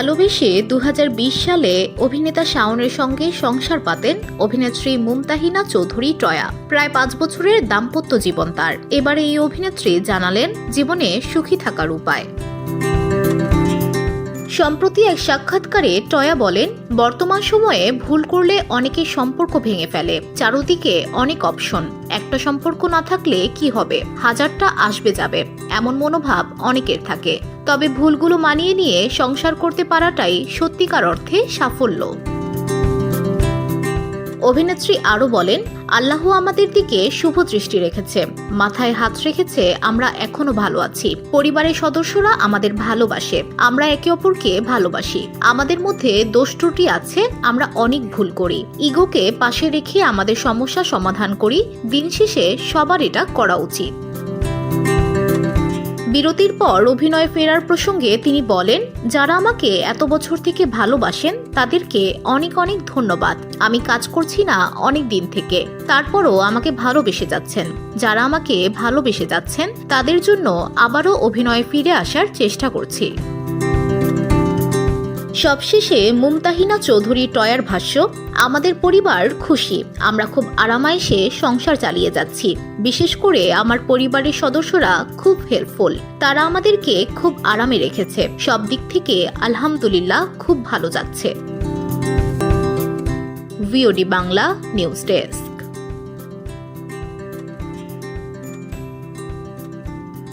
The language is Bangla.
ভালোবেসে দু সালে অভিনেতা শাওনের সঙ্গে সংসার পাতেন অভিনেত্রী মুমতাহিনা চৌধুরী টয়া। প্রায় পাঁচ বছরের দাম্পত্য জীবন তার। এবারে এই অভিনেত্রী জানালেন, জীবনে সুখী থাকার উপায়। সম্প্রতি এক সাক্ষাৎকারে টয়া বলেন, বর্তমান সময়ে ভুল করলে অনেকে সম্পর্ক ভেঙে ফেলে, চারদিকে অনেক অপশন। একটা সম্পর্ক না থাকলে কি হবে? হাজারটা আসবে যাবে। এমন মনোভাব অনেকের থাকে। তবে ভুলগুলো মানিয়ে নিয়ে সংসার করতে পারাটাই সত্যিকার অর্থে সাফল্য। অভিনেত্রী আরও বলেন, আল্লাহ আমাদের দিকে শুভ দৃষ্টি রেখেছে। মাথায় হাত রেখেছে, আমরা এখনও ভালো আছি। পরিবারের সদস্যরা আমাদের ভালোবাসে। আমরা একে অপরকে ভালোবাসি। আমাদের মধ্যে দোষ ত্রুটি আছে, আমরা অনেক ভুল করি। ইগোকে পাশে রেখে আমাদের সমস্যা সমাধান করি। দিন শেষে সবার এটা করা উচিত। বিরতির পর অভিনয় ফেরার প্রসঙ্গে তিনি বলেন, যারা আমাকে এত বছর থেকে ভালোবাসেন, তাদেরকে অনেক অনেক ধন্যবাদ। আমি কাজ করছি না অনেক দিন থেকে। তারপরও আমাকে ভালোবেসে যাচ্ছেন। যারা আমাকে ভালোবেসে যাচ্ছেন, তাদের জন্য আবারও অভিনয়ে ফিরে আসার চেষ্টা করছি। সবশেষে মুমতাহিনা চৌধুরী টয়ার ভাষ্য, আমাদের পরিবার খুশি। আমরা খুব আরামায়েশে সংসার চালিয়ে যাচ্ছি। বিশেষ করে আমার পরিবারের সদস্যরা খুব হেল্পফুল তারা আমাদেরকে খুব আরামে রেখেছে। সব দিক থেকে আলহামদুলিল্লাহ খুব ভালো যাচ্ছে। VOD Bangla news desk.